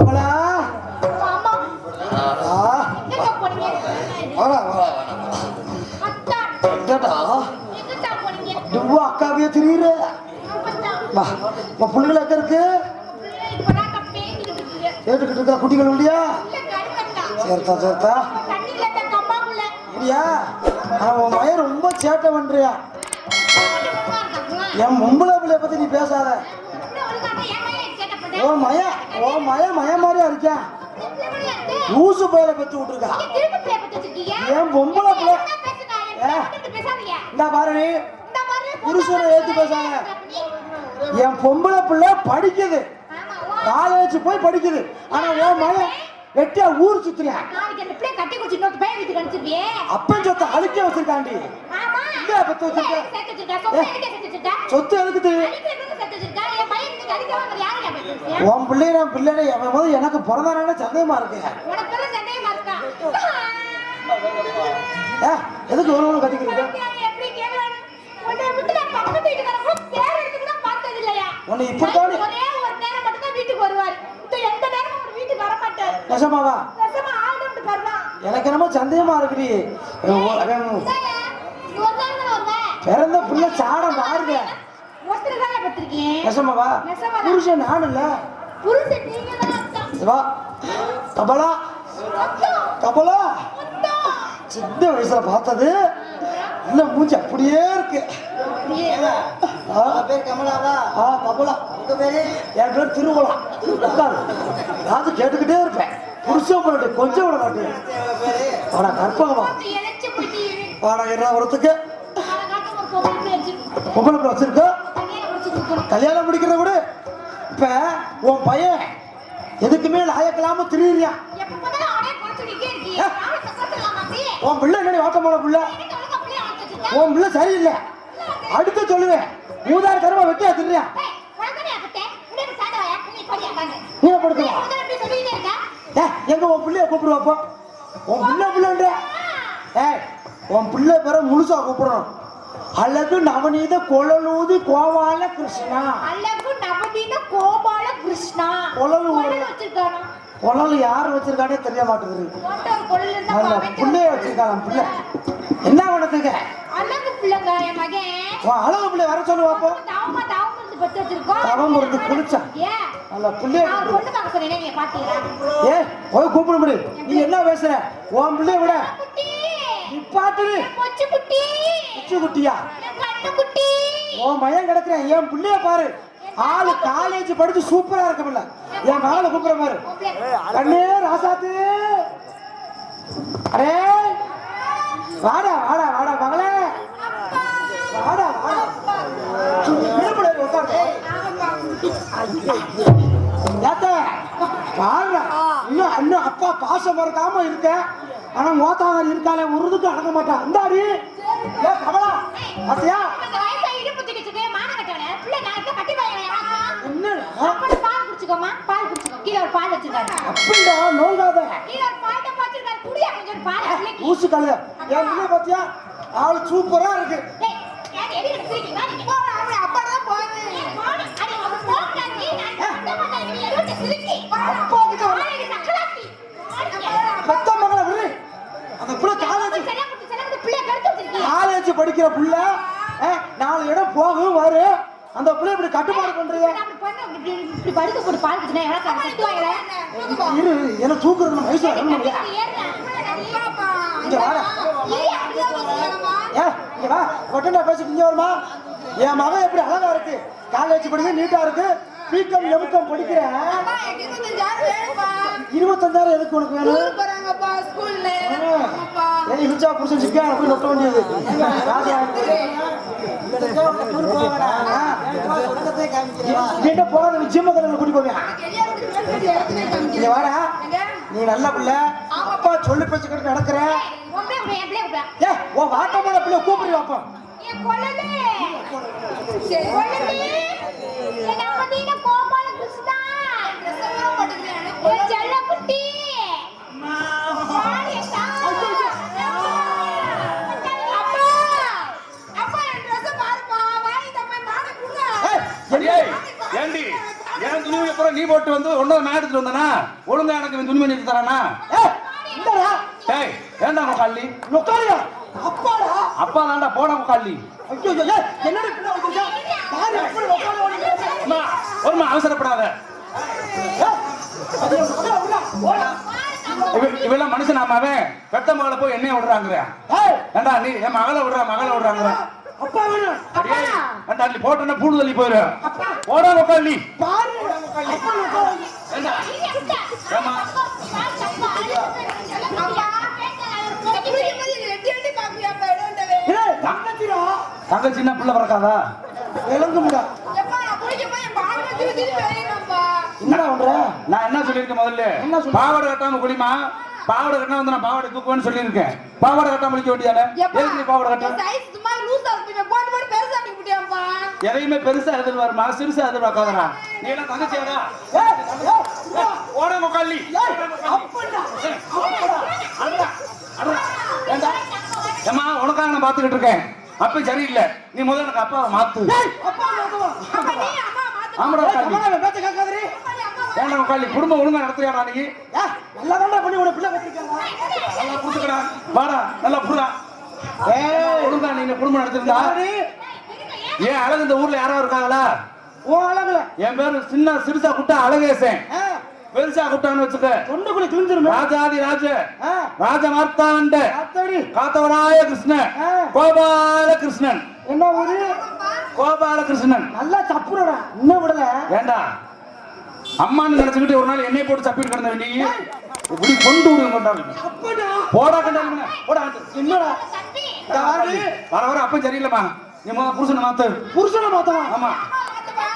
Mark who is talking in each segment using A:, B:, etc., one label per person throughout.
A: கமலா.
B: அம்மா.
A: ஆ.
B: எங்க போறீங்க
A: வாடா வாடா
B: அத்தா.
A: என்னடா?
B: எங்க போறீங்க
A: துவா அக்காவே தெரியுற. வா உன் புள்ளைகள் எங்க இருக்கு? கேட்டுக்கிட்டு இருக்கா? குட்டிகள்
B: கருக்கட்டா
A: சேர்த்தா சேர்த்தா
B: தண்ணியில தான் கம்மாக்குள்ள
A: இல்லையா ஆனா உன் மயன் ரொம்ப சேட்டை பண்றியா? என் பொம்பளை பிள்ளைய பத்தி நீ பேசாத. ஓ மய. ஓ மய மய மாதிரியா இருக்கேன் லூசு பயில பெத்து விட்டுருக்கா. ஏன் பொம்பளை பிள்ளை. இந்த பாரு நீ புருஷனை ஏத்து பேசாத. என் பொம்பளை பிள்ளை படிக்குது. காலேஜ் போய் படிக்குது. ஆனா உன் மயன் வெட்டியா ஊர் சுத்துறியா? அப்பன் சொத்தை அழிக்க வச்சிருக்காண்டி. இங்க பெத்து
B: சொத்து
A: எதுக்குது உன் பிள்ளைய நான் பிள்ளைய எவன் போது எனக்கு பிறந்தானே சந்தேகமா இருக்கு
B: சந்தேகமா
A: எதுக்கு ஒரு ஒரு கத்திக்கிறீங்க?
B: உன்னை வர மாட்டாரு.
A: நெசமாவா. எனக்கு என்னமோ சந்தேகமா இருக்குடி? பிறந்த பிள்ளை சாடம் பாருங்க. நெசமாவா. புருஷன் நானும் இல்ல. வா. கபலா
B: அர்த்தம்.
A: சின்ன வயசுல பார்த்தது. இன்னும் மூஞ்சி அப்படியே இருக்கு.
C: பேர் கமலாவா
A: ஆ கபலா
C: உங்க பேரு?
A: என் பேர் உட்காரு. நான் கேட்டுக்கிட்டே இருப்பேன். புருஷன் பண்ணி கொஞ்சம் விட மாட்டேன் வாடா கற்பகமா வாடா என்ன வரத்துக்கு
B: பொம்பளை வச்சிருக்கு. கல்யாணம்
A: முடிக்கிறத விட. இப்ப உன் பையன் எதுக்குமே லாயக்கலாம
B: அப்படியே
A: உன் பிள்ளை என்னடி வாட்டம் போன பிள்ளை. உன் பிள்ளை சரியில்லை. அடுத்து சொல்லுவேன். ஊதாரி தரமா வெட்டியா
B: சாதவாயா? நீ
A: படுத்துவா? ஏ எங்க உன் பிள்ளைய கூப்பிடுவாப்போ உன் பிள்ளை பிள்ளைன்ற. ஏய் உன் பிள்ளை பேர முழுசா கூப்பிடணும். அழகு நவநீத குழலூதி கோவால கிருஷ்ணா.
B: அழகு நவநீத கோபால கிருஷ்ணா.
A: குழல்
B: குழல் வச்சிருக்கானா?
A: குழல் யார் வச்சிருக்கானே தெரிய மாட்டேங்குது.
B: ஒரு குழல் இருந்தா
A: நல்ல
B: அவன்
A: பிள்ளைய வச்சிருக்கான். பிள்ளை. என்ன பண்ணத்துங்க
B: அழகு பிள்ளைங்க என் மகன்.
A: உன் அழகு பிள்ளை வர சொல்லு பாப்போம்
B: தவமா தவம் இருந்து பெத்து வச்சிருக்கோம்.
A: தவம் இருந்து குளிச்சா?
B: ஏன்?
A: நல்ல பிள்ளைய
B: நான் பொண்ணு பார்க்க சொன்னேனே, நீங்க பாத்தீங்களா?
A: ஏ போய் கூப்பிட முடியும் நீ என்ன பேசுற? உன் பிள்ளைய விட. பாத்துரு
B: பொச்சு குட்டி,
A: பிச்சு குட்டியா
B: கண்ணு குட்டி.
A: கிடக்குறேன். என் பிள்ளைய பாரு. ஆளு காலேஜ் படிச்சு சூப்பரா இருக்கமில்ல என் மகளை கூப்பிட பாரு கண்ணே ராசாத்து. அடே. வாடா வாடா வாடா மகளே. வாடா வாடா. இன்னும் இன்னும் அப்பா பாசம் மறக்காம இருக்க. ஆனா மோத்தாவார் இருக்காளே உருதுக்கு அடங்க மாட்டான் இந்தாடி. ஏ கமலா பாத்தியா
B: இந்த வயசா
A: படிக்கிற பிள்ளை நாலு இடம் போகும் வரும் அந்த பிள்ளை இப்படி கட்டுப்பாடு பண்றீங்க
B: இப்படி படுக்க போட்டு திட்டுவாங்களே
A: இரு என்ன தூக்குறது வயசுல வரணும்ல இங்க வாடா. ஏ இங்க வா. கொட்டண்டா பேசிட்டு இங்க வருமா? என் மகன் எப்படி அழகா இருக்கு. காலேஜ் படிக்க நீட்டா இருக்கு. பிகாம் எம்காம் படிக்கிறேன் இருபத்தஞ்சாயிரம் எதுக்கு உனக்கு வேணும்? ஏய் இழுச்சா புருஷன் சிக்கா போய் நொட்ட வேண்டியது. கிட்ட போகாத ஜிம்ம கடையில் கூட்டி போவியா? இங்க வாடா. நீ நல்ல பிள்ளை. அப்பா சொல்லி பேச்சு கிட்ட நடக்கிற. ஏ உன் வாட்டமான பிள்ளை கூப்பிடு
B: அப்பா. அப்பா,
C: நீ போட்டு வந்து ஒன்னொரு நான் எடுத்துட்டு வந்தனா? ஒழுங்கா எனக்கு துணிமணி எடுத்து தரானா
A: ஏய்,
C: ஏண்டா முக்காளி
A: உட்காருடா. அப்பாடா.
C: அப்பா தாண்டா போடா. அம்மா ஒருமா அவசரப்படாத. இவெல்லாம் மனுஷன் அவன் பெத்த மகளை போய் என்னைய விடுறாங்க
A: ஏய்,
C: ஏண்டா நீ என் மகளை விடுற மகளை விடுறாங்க
A: அப்பா வேணும்.
C: ஏண்டா நீ போட்டோன்னா பூடு தள்ளி போயிரு. போடா
A: பாரு, அப்பா உட்காரு.
C: ஏண்டா ஏம்மா?
A: ஏய், தங்கச்சிடா.
C: தங்க சின்ன பிள்ளை பிறக்காதா?
A: விளங்கும்டா. என்னடா பண்ற?
C: நான் என்ன சொல்லியிருக்கேன் முதல்ல? பாவாடை கட்டாம குடிமா பாவாடை கட்டினா வந்து நான் பாவாடை தூக்குவேன்னு சொல்லியிருக்கேன். பாவாடை கட்டாம குளிக்க வேண்டியால எதுக்கு நீ பாவாடை கட்ட எதையுமே பெருசா எதிர்பார்மா சிறுசா எதிர்பார்க்காதடா. நீ என்ன தங்கச்சியாடா ஓட. ஏண்டா? ஏமா உனக்காக நான் பாத்துக்கிட்டு இருக்கேன். அப்ப சரியில்லை. நீ முதல்ல எனக்கு அப்பாவை மாத்து. ஆமாடா
A: கேட்காதடி.
C: ஏண்டா முக்காளி குடும்பம் ஒழுங்கா நடத்துறியாடா நீ?
A: ஏய், நல்லாதான்டா பண்ணி உன்னை பிள்ளை.
C: நல்லா புடிச்சுக்கடா வாடா நல்லா புடுறா ஏய். ஒழுங்கா நீங்க குடும்பம் நடத்திருந்தா? ஏன்? அழகு இந்த ஊர்ல யாரோ இருக்காங்களா?
A: உன் அழகுல.
C: என் பேரு சின்ன சிறுசா குட்டா அழகேசன்.
A: ஆ,
C: பெருசா குட்டான்னு வச்சுக்க.
A: தொண்டைக்குள்ள கிழிஞ்சிருமே.
C: ராஜாதி ராஜ. ராஜ மார்த்தாண்ட. காத்தவராய கிருஷ்ணன். கோபால கிருஷ்ணன்
A: என்ன ஊரு?
C: கோபால கிருஷ்ணன்
A: நல்லா தப்புறடா இன்னும் விடல.
C: ஏண்டா? அம்மான்னு நினைச்சுக்கிட்டு ஒரு நாள் எண்ணெய் போட்டு சப்பிட்டு கிடந்த நீ? இப்படி கொண்டு விடுங்க கொண்டாங்க போடா கண்டாங்க போடா.
A: என்னடா?
C: வர வர அப்ப சரியில்லைம்மா. நீ புருஷனை மாத்து.
A: புருஷனை மாத்தவா?
C: ஆமா.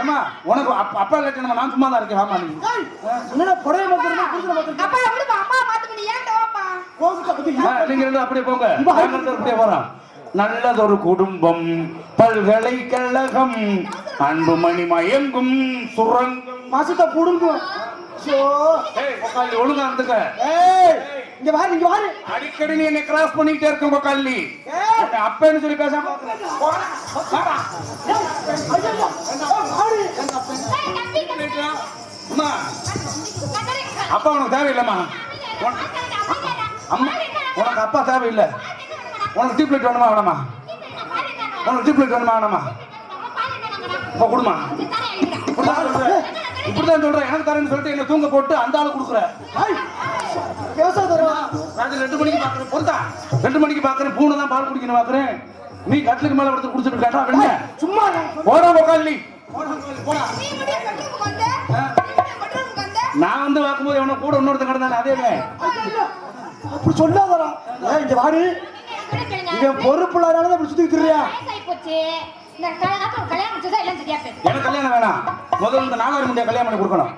C: ஏமா உனக்கு அப்ப அப்பா இல்லாட்டி நான் சும்மா தான் இருக்கேன். ஆமா நீ.
A: என்னடா புடவை மாத்திரமா புருஷனை மாத்திரமா கோபத்தை பத்தி
C: ஆ, நீங்க ரெண்டு அப்படியே போங்க. நாங்க ரெண்டு அப்படியே போறோம். நல்லதொரு குடும்பம் பல்கலைக்கழகம் அன்புமணி மயங்கும் சுரங்கம்.
A: மாசத்தை புடுங்கும்.
C: உக்காளி ஒழுங்கா இருந்துக்க.
A: இங்க வாரு இங்க வாரு.
C: அடிக்கடி நீ என்னை கிராஸ் பண்ணிக்கிட்டே இருக்க உக்காளி
A: ஏய்.
C: அப்பன்னு சொல்லி பேசாம? அப்பா உனக்கு தேவையில்லைம்மா. அம்மா உனக்கு அப்பா தேவையில்லை. உனக்கு டியூப்லைட் வேணுமா வேணாமா? உனக்கு டியூப்லைட் வேணுமா வேணாமா? இப்போ கொடுமா. இப்படிதான் சொல்றேன் எனக்கு தரேன்னு சொல்லிட்டு என்ன தூங்க போட்டு அந்த ஆளு கொடுக்குற.
A: ஏய்,
C: ராத்திரி ரெண்டு மணிக்கு பாக்குறேன் பொறுத்தா. ரெண்டு மணிக்கு பாக்குறேன் பூனை தான் பால் குடிக்கணும் பாக்குறேன். நீ கட்டிலுக்கு மேல எடுத்து குடிச்சிட்டு கேட்டா வெண்ண
A: ஏய், சும்மா.
C: போடா உக்காளி நான் வந்து பார்க்கும்போது எவனோ கூட இன்னொருத்தன் கிடந்தானே அதே
A: அப்படி சொல்லாதடா. ஏய், இங்க வாரு இவன் பொறுப்புள்ளாரால அப்படி சுத்தி திரியா
C: எனக்கு கல்யாணம் வேணாம். முதல்ல இந்த நாலாயிரம் முடிய கல்யாணம் பண்ணி கொடுக்கணும்.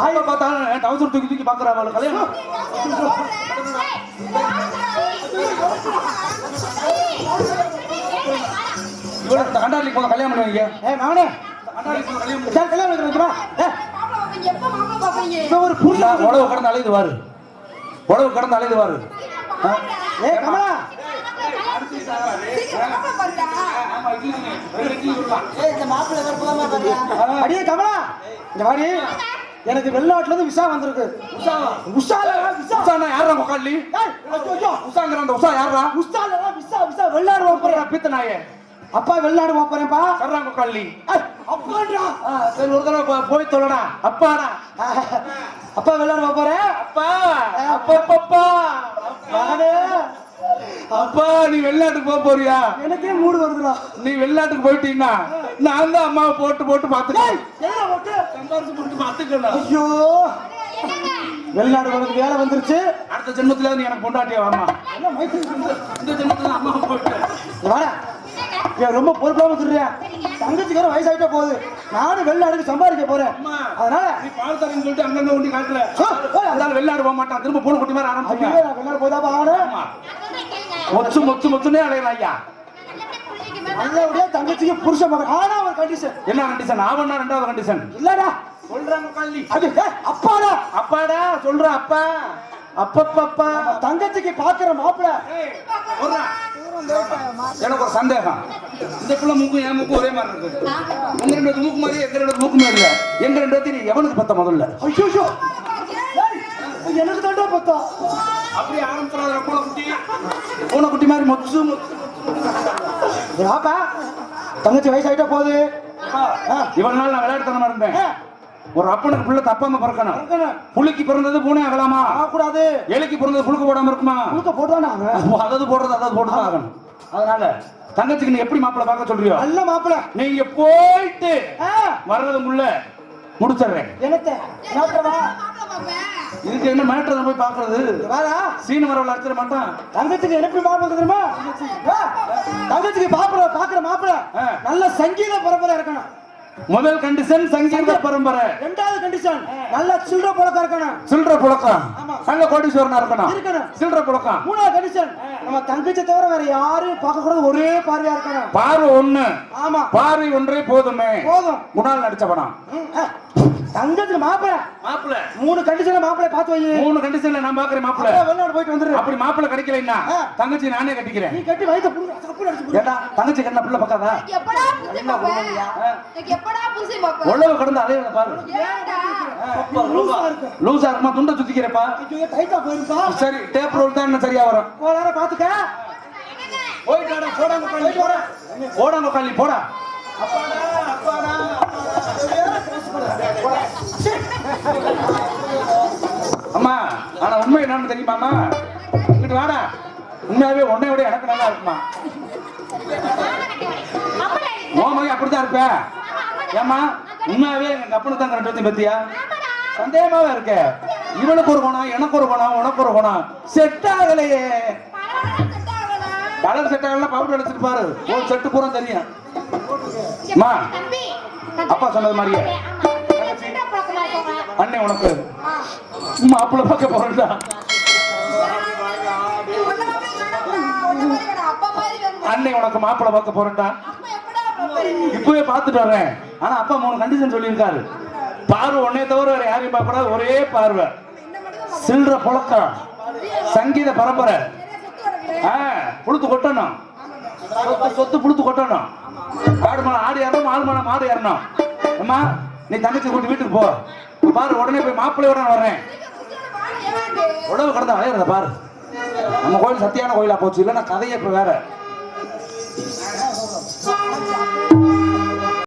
C: ஆயில பார்த்தாலும் டவுசர் தூக்கி தூக்கி பாக்குறா அவளை கல்யாணம். இந்த கண்டாலிக்கு போக கல்யாணம் பண்ணுவீங்க கண்டாலிக்கு போக கல்யாணம்
A: சார், கல்யாணம் பண்ணி வைக்கிறேன், ஏய், இவன் ஒரு
C: பண்ணுவீங்க உழவு கடந்து அலையுது வாரு. உழவு கடந்து அலையுது வாரு.
A: ஏய் கமலா. அடியே கமலா. வாடி எனக்கு வெளிநாட்டுல இருந்து விசா வந்திருக்கு. உஷால விசா
C: உஷானா யாரா
A: ஐயோ
C: உஷாங்கிற அந்த உஷா யாரா
A: உஷால விசா விசா வெளிநாடு போறேன்.
C: பித்த நாயே.
A: அப்பா வெளிநாடு போப் போறேன்ப்பா.
C: உக்காளி
A: ஏய், அப்பாடா.
C: சரி ஒரு தடவை போய் தொலைடா அப்பாடா.
A: அப்பா வெளிநாடு போறேன்.
C: அப்பா. அப்பப்பப்பா.
A: மகனே
C: அப்பா நீ வெளிநாட்டுக்கு போக போறியா?
A: எனக்கே மூடு வருதுடா.
C: நீ வெளிநாட்டுக்கு போயிட்டீங்கன்னா நான் தான் அம்மாவை போட்டு போட்டு பாத்துக்கணும்
A: ஐயோ. வெளிநாடு உனக்கு வேலை வந்துருச்சு.
C: அடுத்த ஜென்மத்துல நீ எனக்கு பொண்டாட்டியா வாமா இந்த ஜென்மத்துல அம்மா போயிட்டு
A: ரொம்ப பொறுப்பாம சொல்றியா தங்கச்சிக்கார வயசாயிட்டே போகுது. நானும் வெளிநாடுக்கு சம்பாதிக்க போறேன். அதனால
C: நீ பால் தரேன்னு சொல்லிட்டு அங்கங்க ஒண்டி காட்டுற. அதனால வெளிநாடு போக மாட்டான். திரும்ப பூனை குட்டி மாதிரி
A: நான் வெளிநாடு ஆகணும்.
C: ஆமா மொச்சு மொச்சு மொச்சுனே அலையலாம் ஐயா.
A: நல்லபடியா தங்கச்சிக்கு புருஷ மகன். ஆனா ஒரு கண்டிஷன்
C: என்ன கண்டிஷன் ஆவண்ணா ரெண்டாவது கண்டிஷன்
A: இல்லடா.
C: சொல்றாங்க கள்ளி
A: அது அப்பாடா.
C: அப்பாடா சொல்ற அப்பா. அப்பப்பப்பா.
A: தங்கச்சிக்கு பாக்குற மாப்பிள.
C: எனக்கு ஒரு சந்தேகம். இந்த புள்ள மூக்கும் என் மூக்கும் ஒரே மாதிரி இருக்கு உங்க ரெண்டு மூக்கு மாதிரி எங்க ரெண்டு மூக்கு மாதிரி எங்க ரெண்டு எவனுக்கு பத்த முதல்ல?
A: ஐயோ. எனக்கு தாண்டா பத்தா?
C: அப்படியே ஆரம்பிச்சிடாத பூனை குட்டி. பூனை குட்டி மாதிரி மொச்சு
A: பாப்பா தங்கச்சி வயசாயிட்டா போகுது
C: இவன் நாள் நான் விளையாட்டுத்தனமா இருந்தேன். ஒரு அப்பனுக்கு புள்ள தப்பாம பிறக்கணும். புள்ளிக்கு பிறந்தது பூனை ஆகலாமா
A: ஆகக்கூடாது.
C: எலிக்கு பிறந்தது புழுக்கு போடாம இருக்குமா?
A: முழுக்க போட்டுதானே அவன்
C: அதாவது போடுறது அதாவது போட்டுதான் ஆகணும். அதனால தங்கச்சிக்கு நீ எப்படி மாப்பிள்ளை பார்க்க சொல்றியோ?
A: நல்ல மாப்பிள்ள
C: நீங்க போயிட்டு வர்றதுக்குள்ள முடிச்சிடுறேன்.
A: என்னத்த?
C: இதுக்கு என்ன மேட்டர் போய் பாக்குறது
A: வாடா.
C: சீன வரவள அடிச்சிட மாட்டான்.
A: தங்கச்சிக்கு எனக்கு மாப்பிள்ள தெரியுமா? தங்கச்சிக்கு. மாப்பிள்ள பாக்குற மாப்பிள்ள
C: ஆ.
A: நல்ல சங்கீத பரம்பரை இருக்கணும்.
C: முதல் கண்டிஷன் சங்கீத பரம்பரை.
A: ரெண்டாவது கண்டிஷன் நல்ல சில்லற பழக்கம் இருக்கணும்.
C: சில்லற புழக்கம். நல்ல கோடீஸ்வரனா இருக்கணும்.
A: இருக்கணும்.
C: சில்லற புழக்கம்.
A: மூணாவது கண்டிஷன் நம்ம தங்கச்சி தவிர வேற யாரையும் பார்க்க கூடாது ஒரே பார்வையா இருக்கணும்.
C: பார்வை ஒண்ணு.
A: ஆமா.
C: பார்வை ஒன்றே போதுமே.
A: போதும்.
C: குணால் நடிச்ச படம்.
A: ம், ஆ. தங்கச்சிக்கு மாப்பிள்ள
C: மாப்பிள்ள
A: மூணு கண்டிஷன்ல மாப்பிள்ளை பார்த்து வை
C: மூணு கண்டிஷன்ல நான் பாக்குறேன் மாப்பிள்ள
A: அப்பா வெளிநாடு போயிட்டு வந்துரு
C: அப்படி மாப்பிள்ள கிடைக்கலைன்னா
A: ஆ.
C: தங்கச்சி நானே கட்டிக்கிறேன்.
A: நீ கட்டி வயிற்று புடுங்க தப்பு அடிச்சு.
C: ஏடா தங்கச்சி கட்டின பிள்ளை பக்காதா
B: எப்படா புருஷன் பாப்ப எனக்கு எப்படா புருஷன் பாப்ப
C: உழவு கடந்து அதே பாரு.
B: ஏன்டா
A: லூசா இருக்கு.
C: லூசா இருக்குமா? துண்டை சுத்திக்கிறப்பா.
A: ஐயோ, டைட்டா போயிருப்பா?
C: சரி டேப் ரோல் தான் என்ன சரியா வரும்.
A: போலார பாத்துக்க
C: போயிட்டாடா போடாங்க போடாங்க போடா.
A: அப்பாடா அப்பாடா.
C: அம்மா ஆனா உண்மை என்னன்னு தெரியுமாமா இங்கிட்டு வாடா. உண்மையாவே உன்னை விட எனக்கு நல்லா இருக்குமா?
B: அப்படா
C: அப்படித்தான் இருப்ப. ஏம்மா உண்மையாவே எங்க அப்பனை தான் கரெக்ட் பத்தியா? சந்தேகமாவே இருக்க. இவனுக்கு ஒரு குணம் எனக்கு ஒரு குணம் உனக்கு ஒரு குணம். செட் ஆகலையே. கலர் செட் ஆகலாம் பவுடர் அடிச்சிட்டு பாரு. ஒரு செட்டு பூரா தெரியும். அம்மா அப்பா சொன்னது மாதிரியே. அண்ணே உனக்கு மாப்பிள்ளை பார்க்க
B: வேணும்
C: அண்ணே உனக்கு மாப்பிள்ளை பார்க்க போறேன்டா. இப்பவே பார்த்துட்டு வரேன் ஆனா அப்பா மூணு கண்டிஷன் சொல்லியிருக்காரு. பார்வை உன்னை தவிர வேற யாரையும் பார்க்க கூடாது ஒரே பார்வை. சில்ற புழக்கம். சங்கீத பரம்பரை. ஆ, புழுத்து கொட்டணும். சொத்து சொத்து புழுத்து கொட்டணும். ஆடு மலை ஆடு ஏறணும் ஆடு மலை மாடு ஏறணும். அம்மா நீ தங்கச்சி கூட்டி வீட்டுக்கு போ. பாரு உடனே போய் மாப்பிள்ளையோட நான் வர்றேன். உடம்பு கடந்த அலையிறத பாரு. நம்ம கோயில் சத்தியான கோயிலா போச்சு. இல்லைன்னா கதையே இப்ப வேற.